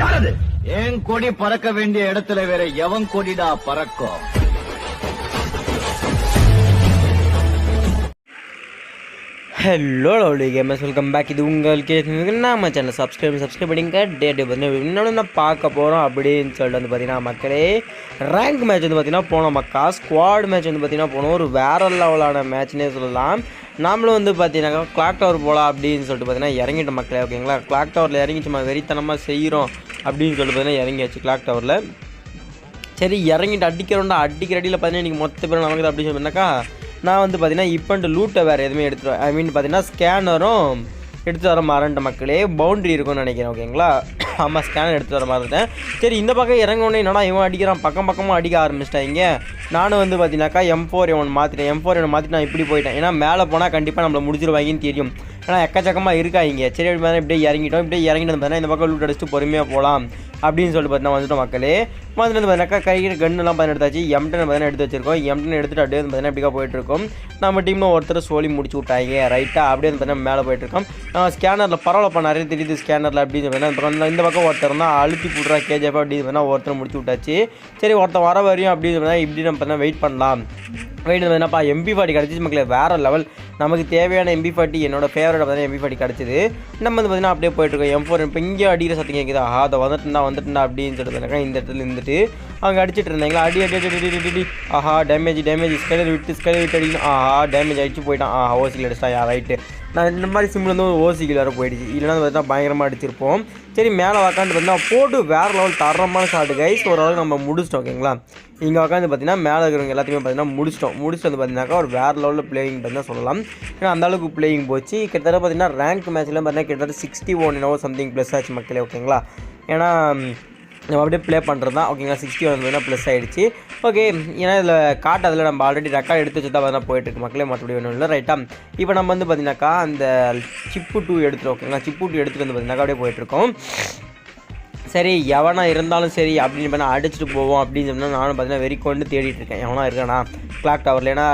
யாரது? என் கொடி பறக்க வேண்டிய இடத்துல வேற எவன் கொடிடா பறக்கும்? Hello lovely gamers welcome back இது உங்களுக்கு நம்ம சேனல் சப்ஸ்கிரைப் சப்ஸ்கிரைப் பண்ணிங்க டேட் வந்து இன்னொன்று நான் பார்க்க போகிறோம் அப்படின்னு சொல்லிட்டு வந்து பார்த்தீங்கன்னா மக்களே ரேங்க் மேட்ச் வந்து பார்த்தீங்கன்னா போனோம் மக்கா. ஸ்குவாட் மேட்ச் வந்து பார்த்தீங்கன்னா போனோம். ஒரு வேற லெவலான மேட்ச்னே சொல்லலாம். நாமளும் வந்து பார்த்தீங்கன்னா கிளாக் டவர் போகலாம் அப்படின்னு சொல்லிட்டு பார்த்தீங்கன்னா இறங்கிட்ட மக்களே ஓகேங்களா? கிளாக் டவரில் இறங்கி சும்மா வெறித்தனமாக செய்கிறோம் அப்படின்னு சொல்லிட்டு பார்த்தீங்கன்னா இறங்கியாச்சு கிளாக் டவரில் சரி இறங்கிட்டு அடிக்கிறோண்டா அடிக்கிற அடியில் பார்த்தீங்கன்னா இன்றைக்கி மொத்த பேர் நமக்கு அப்படின்னு சொன்னாக்கா நான் வந்து பார்த்தீங்கன்னா இப்போ லூட்டை வேறு எதுவுமே எடுத்துருவேன் ஐ மீன் பார்த்தீங்கன்னா ஸ்கேனரும் எடுத்து வர மறண்ட மக்களே பவுண்ட்ரி இருக்கும்னு நினைக்கிறேன் ஓகேங்களா? ஆமாம் ஸ்கேனர் எடுத்து வர மாதிரி இருந்தேன். சரி இந்த பக்கம் இறங்கினோடனே என்னடா இவன் அடிக்கிறான்? பக்கம் பக்கமாக அடிக்க ஆரம்பிச்சிட்டாங்க. நானும் வந்து பார்த்தீங்கன்னாக்கா எம் ஃபோர் எவன் மாற்றிட்டேன் எம் ஃபோர் எவன் மாற்றிட்டு நான் இப்படி போயிட்டேன். ஏன்னா மேலே போனால் கண்டிப்பாக நம்மளை முடிச்சிருவாங்கன்னு தெரியும். ஆனால் எக்கச்சக்கமாக இருக்காங்க சரி அப்படி மாதிரி இப்படியே இறங்கிட்டோம் இப்படியே இறங்கிட்டு பார்த்தீங்கன்னா இந்த பக்கம் லூட் அடிச்சுட்டு பொறுமையாக போகலாம் அப்படின்னு சொல்லிட்டு பார்த்தீங்கன்னா வந்துட்டோம் மக்களே. வந்துட்டு வந்து பார்த்தீங்கன்னா கையில் கன்னுலாம் பார்த்தீங்கன்னா எடுத்தாச்சு. எம்டன் பார்த்தீங்கன்னா எடுத்து வச்சிருக்கோம். எம்டன் எடுத்துட்டு அப்படியே வந்து பார்த்தீங்கன்னா இப்படிக்கா போயிட்டுருக்கோம் நம்ம டீமில் ஒருத்தர் சோலி முடிச்சு விட்டாங்க. ரைட்டாக அப்படியே வந்து பார்த்தீங்கன்னா மேலே போயிட்டுருக்கோம் ஸ்கேனரில் பரவாயில்லப்பா நிறைய தெரியுது ஸ்கேனரில் அப்படின்னு பார்த்தீங்கன்னா இந்த பக்கம் இந்த பக்கம் ஒருத்தர் தான் அழுத்தி போடுறா கேஜிஎஃப் அப்படின்னு பார்த்தீங்கன்னா ஒருத்தர் முடிச்சு விட்டாச்சு. சரி ஒருத்தன் வர வரையும் அப்படின்னு பார்த்தீங்கன்னா இப்படி நம்ம பார்த்தீங்கன்னா வெயிட் பண்ணலாம். வெயிட் என்னப்பா எம்பி ஃபார்ட்டி கிடச்சிச்சு மக்களே. வேறு லெவல் நமக்கு தேவையான எம்பி ஃபார்ட்டி என்னோட ஃபேவரட் பார்த்தீங்கன்னா எம்பி ஃபார்ட்டி கிடச்சிது. நம்ம வந்து பார்த்தீங்கன்னா அப்படியே போயிட்டுருக்கோம். எம் ஃபோர் இப்போ இங்கே அடிக்கிற சத்தம் கேட்குதா ஆ அதை வந்துட்டுண்டா வந்துட்டுண்டா அப்படின்னு சொல்லிட்டு இந்த இடத்துல இருந்துட்டு அவங்க அடிச்சிட்டு இருந்தாங்களா? அடி அடி அடி அடி அடி ஆஹா டேமேஜ் டேமேஜ் ஸ்கைலர் விட்டு ஸ்கைலர் விட்டு அடிக்கணும். ஆஹா டேமேஜ் அடிச்சு போயிட்டான். ஆஹா ஓசியில் அடிச்சிட்டா யா ரைட்டு நான் இந்த மாதிரி சிம்மில் வந்து ஒரு ஓசிக்கு வேறு போயிடுச்சு. இல்லைன்னா பார்த்தா பயங்கரமாக அடிச்சிருப்போம். சரி மேலே உக்காந்து பார்த்தீங்கன்னா போட்டு வேறு லெவல் தரமான ஷாட்டு கைஸ் ஓரளவுக்கு நம்ம முடிச்சிட்டோம் ஓகேங்களா இங்கே உட்காந்து பார்த்தீங்கன்னா மேலே இருக்கிறவங்க எல்லாத்தையுமே பார்த்தீங்கன்னா முடிச்சிட்டோம். முடிச்சுட்டு வந்து பார்த்தீங்கன்னாக்கா ஒரு வேறு லெவலில் பிளேயிங் பார்த்தீங்கன்னா சொல்லலாம். ஏன்னா அந்த அளவுக்கு பிளேயிங் போச்சு. கிட்டத்தட்ட பார்த்தீங்கன்னா ரேங்க் மேட்ச்சில் பார்த்தீங்கன்னா கிட்டத்தட்ட சிக்ஸ்டி ஒன் என்னவோ சம்திங் ப்ளஸ் ஆச்சு மக்களே ஓகேங்களா ஏன்னா நம்ம அப்படியே ப்ளே பண்ணுறது தான் ஓகேங்களா சிக்ஸ்டி வந்து ப்ளஸ் ஆகிடுச்சு ஓகே ஏன்னா இதில் காட்டு அதில் நம்ம ஆல்ரெடி ரெக்கார்ட் எடுத்து வச்சு தான் போயிட்டுருக்கு மக்களே மற்றபடி ஒன்றும் இல்லை. ரைட்டாக இப்போ நம்ம வந்து பார்த்தீங்கன்னாக்கா அந்த சிப்பு டூ எடுத்துகிட்டு ஓகேங்களா சிப்பு டூ எடுத்துகிட்டு வந்து பார்த்தீங்கன்னாக்கா அப்படியே போயிட்டுருக்கோம் சரி எவனா இருந்தாலும் சரி அப்படின்னு பண்ண அடிச்சுட்டு போவோம் அப்படின்னு சொன்னால் நானும் பார்த்தீங்கன்னா வெறி கொண்டு தேடிட்டு இருக்கேன். எவனா இருக்கானா? கிளாக் டவரில் ஏன்னா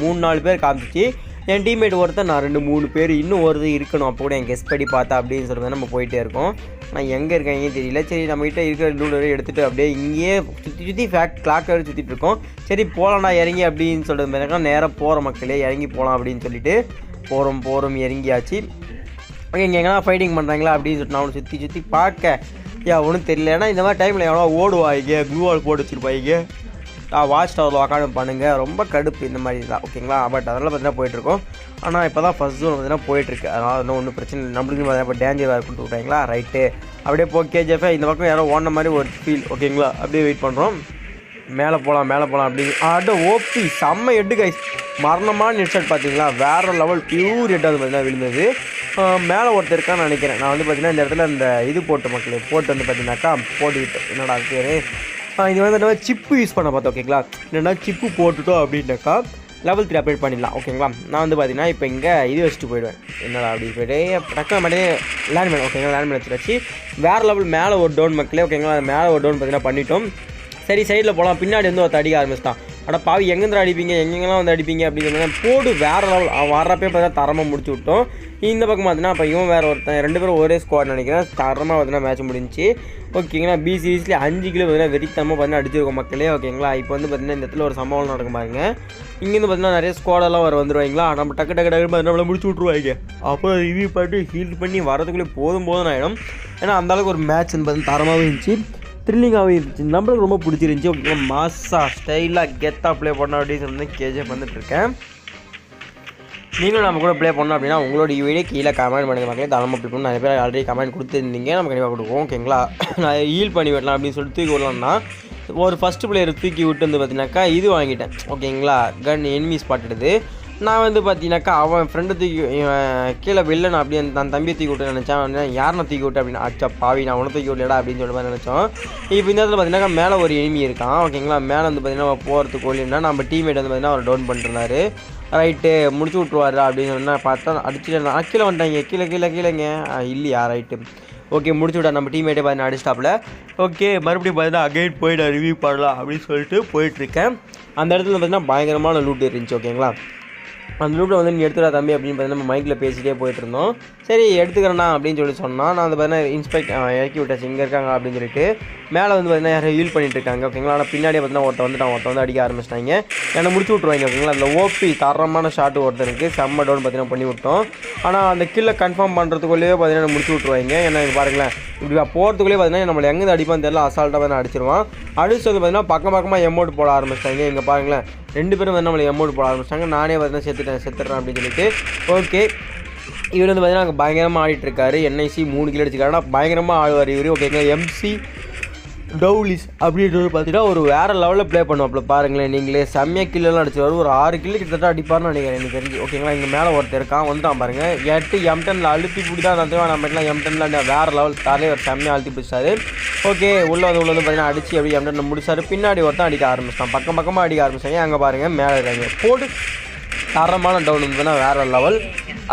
மூணு நாலு பேர் காமிச்சிச்சு. என் டீம்மேட் ஒருத்தர் நான் ரெண்டு மூணு பேர் இன்னும் ஒரு இருக்கணும். அப்போ கூட என் கெஸ்ட் படி பார்த்தா அப்படின்னு சொல்லிட்டு நம்ம போயிட்டே இருக்கோம். நான் எங்கே இருக்காங்க தெரியல. சரி நம்மகிட்ட இருக்கிற லூடரை எடுத்துகிட்டு அப்படியே இங்கேயே சுற்றி சுற்றி ஃபேக்ட் கிளாக் வரை சுற்றிட்டு இருக்கோம். சரி போகலாம்டா இறங்கி அப்படின்னு சொல்கிறது மாதிரி நேராக போகிற மக்களே இறங்கி போகலாம் அப்படின்னு சொல்லிட்டு போகிறோம் போகிறோம் இறங்கியாச்சு. ஓகே இங்கே எங்கன்னா ஃபைட்டிங் பண்ணுறாங்களா அப்படின்னு சொல்லிட்டு நான் சுற்றி சுற்றி பார்க்க. யா ஒன்றும் தெரியல. ஏன்னா இந்த மாதிரி டைமில் எவ்வளோ ஓடுவாங்க க்ளூவால் போட்டு வச்சுருப்பாங்க வாட்ச் டவரில் உக்காந்து பண்ணுங்கள் ரொம்ப கடுப்பு இந்த மாதிரி தான் ஓகேங்களா பட் அதனால் பார்த்தீங்கன்னா போயிட்டுருக்கோம். ஆனால் இப்போ தான் ஃபஸ்ட் ஜோன் பார்த்தீங்கன்னா போயிட்டுருக்கு. அதனால் இன்னும் ஒன்றும் பிரச்சனை இல்லை. நம்மளுக்கு பார்த்தீங்கன்னா இப்போ டேஞ்சர் வேறு கொடுத்து விட்டாங்களா? ரைட்டு அப்படியே போ கேஜிஎஃப் இந்த பக்கம் யாரோ ஓடின மாதிரி ஒரு ஃபீல் ஓகேங்களா அப்படியே வெயிட் பண்ணுறோம் மேலே போகலாம் மேலே போகலாம் அப்படின்னு. அட ஓப்பி செம்ம எட்டு கைஸ் மரணமான ஹெட்செட் பார்த்தீங்களா வேறு லெவல் பியூர் ஹெட் அது பார்த்தீங்கன்னா விழுந்தது. மேலே ஒருத்தர் இருக்கான்னு நினைக்கிறேன். நான் வந்து பார்த்தீங்கன்னா இந்த இடத்துல இந்த இது போட்ட மக்கள் போட்டு வந்து பார்த்தீங்கன்னாக்கா போட்டுக்கிட்டேன் என்னடா பேர்? இது வந்து நம்ம சிப்பு யூஸ் பண்ண பார்த்தோம் ஓகேங்களா என்னென்னா சிப்பு போட்டுட்டோம் அப்படின்னாக்கா லெவல் த்ரீ அப்டேட் பண்ணிடலாம் ஓகேங்களா நான் வந்து பார்த்தீங்கன்னா இப்போ இங்கே இது வச்சுட்டு போயிடுவேன். என்னடா அப்படி போயிட்டு டக்குனு மட்டும் லேண்ட்மேன் ஓகேங்களா லேண்ட்மேன் வச்சு வச்சு வேறு லெவல் மேலே ஒரு டவுன் மக்களே ஓகேங்களா மேலே ஒரு டவுன் பார்த்தீங்கன்னா பண்ணிட்டோம். சரி சைடில் போகலாம் பின்னாடி வந்து ஒரு தடிக்க ஆரம்பிச்சிட்டான். அட பாவி எங்கேருந்து அடிப்பீங்க? எங்கெங்கெல்லாம் வந்து அடிப்பீங்க அப்படின்னு போடு. வேறு லெவல் வர்றப்பே பார்த்தா தரமாக முடிச்சு விட்டோம். இந்த பக்கம் பார்த்தீங்கன்னா அப்போ இவன் வேறு ஒருத்தன் ரெண்டு பேரும் ஒரே ஸ்குவாட் நினைக்கிறேன். தரமாக பார்த்தீங்கன்னா மேட்ச் முடிஞ்சு. ஓகேங்களா பி சீரீஸ்லேயே அஞ்சு கிலோ பார்த்தீங்கன்னா வெறித்தனமாக பார்த்தீங்கன்னா அடிச்சிருக்கோம் மக்களே. ஓகேங்களா இப்போ வந்து பார்த்தீங்கன்னா இந்த இடத்துல ஒரு சம்பவம் நடக்கும் பாருங்க. இங்கேருந்து பார்த்தீங்கன்னா நிறைய ஸ்குவாடெல்லாம் வர வந்துருவாங்களா? நம்ம டக்கு டக்கு டக்கு நம்மளை முடிச்சு விட்ருவாங்க அப்புறம் ரிவ்யூ பண்ணிட்டு ஹீல் பண்ணி வரதுக்குள்ளே போதும் போதும் ஆகிடும் ஏன்னா அந்தளவுக்கு ஒரு மேட்ச் வந்து பார்த்தீங்கன்னா தரமாகவும் இருந்துச்சு. த்ரில்லிங்காகவும் இருந்துச்சு. நம்மளுக்கு ரொம்ப பிடிச்சிருந்துச்சி. ஓகே மாஸாக ஸ்டைலாக கெத்தாக ப்ளே பண்ணோம் அப்படின்னு சொல்லி கேஜிஎஃப் வந்துட்டுருக்கேன் நீங்களும் நம்ம கூட ப்ளே பண்ணோம் அப்படின்னா உங்களோட வீடியோ கீழே கமெண்ட் பண்ணுங்க. மக்களே தலைமை ப்ளே பண்ணி நிறைய பேர் ஆல்ரெடி கமெண்ட் கொடுத்துருந்தீங்க. நம்ம கண்டிப்பாக கொடுப்போம். ஓகேங்களா நான் ஹீல் பண்ணி விடலாம் அப்படின்னு சொல்லிட்டு தூக்கி விடலாம்னா ஒரு ஃபஸ்ட்டு பிளேயர் தூக்கி விட்டு வந்து பார்த்தீங்கன்னாக்கா இது வாங்கிட்டேன். ஓகேங்களா கன் எனிமி எடுத்து நான் வந்து பார்த்தீங்கன்னாக்கா அவன் ஃப்ரெண்டு தூக்கி இவன் கீழே வில்லன் அப்படின்னு நான் தம்பி தூக்கி விட்டு நினச்சான். யாரனை தூக்கி விட்டு அப்படின்னு அச்சா பாவி நான் உன தூக்கி விடலடா அப்படின்னு சொல்லிட்டு மாதிரி நினச்சோம். இப்போ இந்த இடத்துல பார்த்தீங்கன்னா மேலே ஒரு எனிமி இருக்கான். ஓகேங்களா? மேலே வந்து பார்த்தீங்கன்னா போகிறதுக்கு ஒளினா நம்ம டீம்மேட் வந்து பார்த்தீங்கன்னா அவர் டவுன் பண்ணிருந்தாரு ரைட்டு முடிச்சு விட்ருவாரு அப்படின்னு சொன்னால் பார்த்தா அடிச்சுட்டு நான் கீழே வந்துட்டாங்க. கீழே கீழே கீழேங்க. இல்லையா? ரைட்டு ஓகே முடிச்சு விட்டா நம்ம டீம்மேட்டே பார்த்தீங்கன்னா அடிச்சிட்டாப்புல. ஓகே மறுபடியும் பார்த்தீங்கன்னா அகைன் போயிட்டு ரிவ்யூ பண்ணலாம் அப்படின்னு சொல்லிட்டு போயிட்டுருக்கேன் அந்த இடத்துல பார்த்தீங்கன்னா பயங்கரமான லூட் இருந்துச்சு ஓகேங்களா? அந்த லூப்பில் வந்து நீ எடுத்துடா தம்பி அப்படின்னு பார்த்தீங்கன்னா நம்ம மைக்கில் பேசிகிட்டே போயிட்டு இருந்தோம் சரி எடுத்துக்கிறேண்ணா அப்படின்னு சொல்லி சொன்னால் நான் வந்து பார்த்தீங்கன்னா இன்ஸ்பெக்ட் இறக்கி விட்டாச்சு. இங்கே இருக்காங்க அப்படின்னு சொல்லிட்டு மேலே வந்து பார்த்தீங்கன்னா யாரும் ஹீல் பண்ணிட்டு இருக்காங்க ஓகேங்களா ஆனால் பின்னாடியே பார்த்தீங்கன்னா ஒருத்த வந்துட்டான் ஒருத்த வந்து அடிக்க ஆரம்பிச்சிட்டாங்க. என்னை முடிச்சு விட்ருவாங்க ஓகேங்களா அந்த ஓபி தரமான ஷாட் ஒருத்தருக்கு செம்ம டவுன் பார்த்தீங்கன்னா பண்ணி விட்டோம். ஆனால் அந்த கில்லை கன்ஃபார்ம் பண்ணுறதுக்குள்ளேயே பார்த்தீங்கன்னா முடிச்சு விட்ருவாங்க ஏன்னா பாருங்களேன் இப்படி போகிறதுக்குள்ளேயே பார்த்தீங்கன்னா நம்மளை எங்கே அடிப்பான்னு தெரியல அசால்ட்டாக வந்து அடிச்சிருவான். அடிச்சு வந்து பார்த்தீங்கன்னா பக்கம் பக்கமாக எமௌண்ட் போட ஆரம்பிச்சிட்டாங்க. இங்கே பாருங்களேன் ரெண்டு பேரும் வந்து நம்மளுக்கு அமௌண்ட் போட ஆரம்பிச்சிட்டாங்க. நானே பார்த்தீங்கன்னா செத்துட்டேன் செத்துட்றேன் அப்படின்னு சொல்லிட்டு. ஓகே இவர் வந்து பார்த்தீங்கன்னா அங்கே பயங்கரமாக ஆடிட்டுருக்காரு என்ஐசி மூணு கிலோ அடிச்சிருக்காரு ஆனால் பயங்கரமாக ஆடுவார் இவர். ஓகேங்க எம்சி டவுலிஸ் அப்படின்றது பார்த்தீங்கன்னா ஒரு வேறு லெவலில் ப்ளே பண்ணுவாப்புல. பாருங்களேன் நீங்களே செம்மையாக கில்லெல்லாம் அடிச்சுருவார். ஒரு ஆறு கில்லு கிட்டத்தட்ட அடிப்பார்னு நினைக்கிறேன் எனக்கு தெரிஞ்சு. ஓகேங்களா இங்கே மேலே ஒருத்தர் இருக்கான் வந்துட்டான் பாருங்கள் எட்டு எம்டனில் அழுத்தி பிடி தான் நடத்துவேன் நம்ம எம்டனில் வேறு லெவல் தாரே ஒரு செம்மையாக அழுத்தி பிடிச்சாரு. ஓகே உள்ளே வந்து உள்ளே வந்து பார்த்தீங்கன்னா அடிச்சு அப்படியே எம்டன் முடிச்சாரு. பின்னாடி ஒருத்தன் அடிக்க ஆரம்பிச்சிட்டான். பக்கம் பக்கமாக அடிக்க ஆரம்பிச்சாங்க. அங்கே பாருங்கள் மேலே இருக்காங்க போட்டு தரமான டவுன் வந்து வேறு லெவல்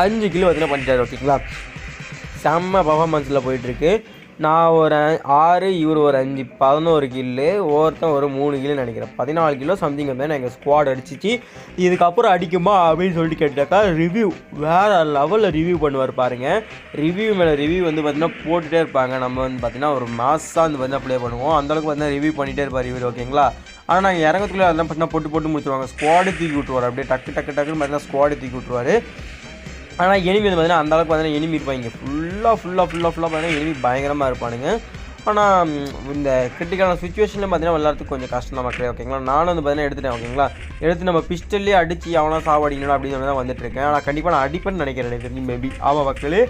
அஞ்சு கிலோ பார்த்தீங்கன்னா பண்ணிட்டார் ஓகேங்களா செம்ம பர்ஃபார்மன்ஸில் போயிட்டுருக்கு நான் ஒரு ஆறு இவர் ஒரு அஞ்சு பதினோரு கில்லு ஒவ்வொருத்தன் ஒரு மூணு கிலோ நினைக்கிறேன். பதினாலு கிலோ சம்திங் வந்து எங்கள் ஸ்குவாட் அடிச்சிச்சு. இதுக்கப்புறம் அடிக்குமா அப்படின்னு சொல்லிட்டு கேட்டாக்கா ரிவ்யூ வேறு லெவலில் ரிவ்யூ பண்ணுவார் பாருங்கள் ரிவ்யூ மேலே ரிவ்யூ வந்து பார்த்திங்கன்னா போட்டுகிட்டே இருப்பாங்க. நம்ம வந்து பார்த்தீங்கன்னா ஒரு மாதம் வந்து பார்த்தீங்கன்னா ப்ளே பண்ணுவோம். அந்தளவுக்கு பார்த்தீங்கன்னா ரிவ்யூ பண்ணிகிட்டே இருப்பார் இவர் ஓகேங்களா ஆனால் நாங்கள் இறங்கத்துக்குள்ளே அதெல்லாம் பார்த்தீங்கன்னா போட்டு போட்டு முடிச்சுருவாங்க. ஸ்குவாடு தூக்கி விட்டுருவார். அப்படியே டக்கு டக்கு டக்குன்னு பார்த்தீங்கன்னா ஸ்குவாடு தூக்கி விட்டுருவார். ஆனால் எனிமி வந்து பார்த்தீங்கன்னா அந்த அளவுக்கு பார்த்தீங்கன்னா எனிமி இருப்பாங்க. ஃபுல்லாக ஃபுல்லாக ஃபுல்லாக ஃபுல்லாக பார்த்தீங்கன்னா எனிமி பயங்கரமாக இருப்பானுங்க. ஆனால் இந்த கிரிட்டிக்கலான சுச்சுவேஷனில் பார்த்தீங்கன்னா விளாட்றதுக்கு கொஞ்சம் கஷ்டம் தான் மக்களே ஓகேங்களா நானும் வந்து பார்த்தீங்கன்னா எடுத்துட்டேன் ஓகேங்களா எடுத்து நம்ம பிஸ்டல்லே அடித்து அவனா சாவடிக்கணும் அப்படின்னு சொல்லி தான் வந்துட்டுருக்கேன் ஆனால் கண்டிப்பாக நான் அடிப்பேன்னு நினைக்கிறேன் எனக்கு தெரிஞ்சு மேபி ஆமாம் மக்களே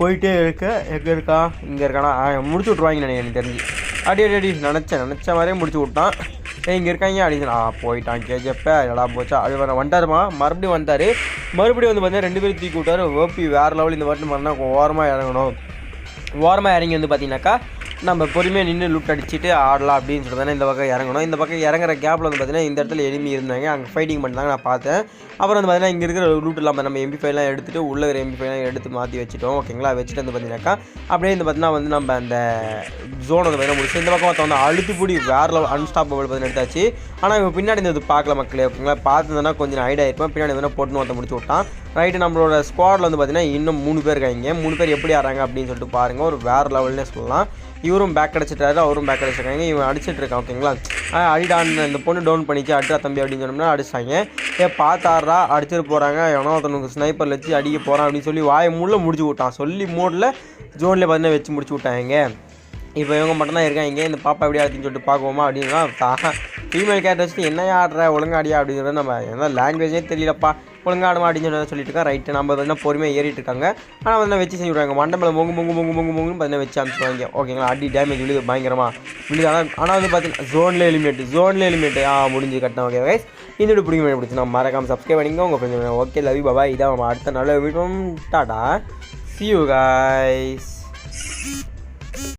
போயிட்டே இருக்க எங்கே இருக்கா? இங்கே இருக்கானா? முடிச்சு விட்ருவாங்கன்னு நினைக்கிறேன் எனக்கு தெரிஞ்சு. அடி அடி அடி நினச்சேன் நினச்ச மாதிரியே முடிச்சு விட்டான். ஏ இங்கே இருக்காங்க அப்படின்னு நான் போயிட்டான். கேஜப்ப எடா போச்சா. அது வேறு வந்துட்டாருமா? மறுபடியும் வந்தார் மறுபடியும் வந்து பார்த்தீங்கன்னா ரெண்டு பேரும் தூக்கி விட்டார். ஓபி வேறு லெவல் இந்த வாட்டி பண்ணால் ஓரமாக இறங்கணும். ஓரமாக இறங்கி வந்து பார்த்தீங்கன்னாக்கா நம்ம பொறுமையாக நின்று லூட் அடிச்சுட்டு ஆடலாம் அப்படின்னு சொல்லிட்டு தானே இந்த பக்கம் இறங்கணும். இந்த பக்கம் இறங்குற கேப்பில் வந்து பார்த்தீங்கன்னா இந்த இடத்துல எனிமி இருந்தாங்க. அங்கே ஃபைட்டிங் பண்ணாங்க நான் பார்த்தேன். அப்புறம் வந்து பார்த்தீங்கன்னா இங்கே இருக்கிற லூட் இல்லாமல் நம்ம எம்பி ஃபைலாம் எடுத்துகிட்டு உள்ள இருக்கிற எம்பி ஃபைலாம் எடுத்து மாற்றி வச்சுட்டோம். ஓகேங்களா வச்சுட்டு வந்து பார்த்தீங்கன்னாக்கா அப்படியே வந்து பார்த்தீங்கன்னா வந்து நம்ம அந்த ஜோன் வந்து பார்த்தீங்கன்னா முடிச்சு இந்த பக்கம் ஒருத்தன் வந்து அழுத்து பிடி வேறு லெவல் அன்ஸ்டாப்பபிள் பார்த்தீங்கன்னா எடுத்தாச்சு. ஆனால் இவங்க பின்னாடி இந்த பார்க்கல மக்களே ஓகேங்களா? பார்த்துருந்தோன்னா கொஞ்சம் ஐடியா இருப்பேன் பின்னாடி வந்து போட்டுன்னு ஒருத்தன் முடிச்சு விட்டான். ரைட்டு நம்மளோட ஸ்குவாடில் வந்து பார்த்தீங்கன்னா இன்னும் மூணு பேர் இருக்காங்க. மூணு பேர் எப்படி ஆறாங்க அப்படின்னு சொல்லிட்டு பாருங்கள் ஒரு வேறு லெவல்னே சொல்லலாம். இவரும் பேக் அடிச்சிட்டாரு அவரும் பேக் அடிச்சிருக்காங்க. இவன் அடிச்சிட்டு இருக்கான் ஓகேங்களா அடிடான் இந்த பொண்ணு டவுன் பண்ணிச்சு. அடிடா தம்பி அப்படின்னு சொன்னோம்னா அடிச்சாங்க ஏ பார்த்தாரா அடிச்சிட்டு போகிறாங்க எவனோ ஒருத்தனுக்கு ஸ்னைப்பர் வச்சு அடிக்க போகிறான் அப்படின்னு சொல்லி வாயை முள்ள முடிச்சு விட்டான். சொல்லி மூடில் ஜோனில் பார்த்தீங்கன்னா வச்சு முடிச்சு விட்டாங்க. இப்போ இவங்க மட்டும்தான் இருக்காங்க. இந்த பாப்பா எப்படி ஆடுதுன்னு சொல்லிட்டு பார்க்குவோமா அப்படின்னா ஃபீமேல் கேரக்டர் வச்சுட்டு என்ன ஆடுற? ஒழுங்காடியா அப்படின்னு சொல்லி நம்ம என்ன லாங்குவேஜே தெரியலப்பா. ஒழுங்காடமா அப்படின்னு சொல்லி சொல்லிட்டு இருக்கேன் ரைட்டு நம்ம வந்து பொறுமையாக ஏறிட்டு இருக்காங்க. ஆனால் வந்து வச்சு செஞ்சு விடுவாங்க மண்டபத்தில் மொங்கு மொங்கு மொங்கு மொங்கு மொங்குன்னு பார்த்தீங்கன்னா வச்சு அனுப்பிச்சுவாங்க ஓகேங்களா அடி டேமேஜ் விழுது பயங்கரமாக விழுது. ஆனால் ஆனால் வந்து பார்த்தீங்கன்னா ஜோனில் எலிமினேட் ஜோனில் எலிமினேட் ஆ முடிஞ்சு கட்டணும் ஓகே கைஸ் இந்த வீடியோ பிடிக்கும் பிடிச்சி நான் மறக்காம சப்ஸ்கிரைப் பண்ணிங்க உங்கள் ஃப்ரெண்ட்ஸ் ஓகே லவ் பாபா இதான் அடுத்த நல்ல வீடியோ டாடா சி யூ கைஸ்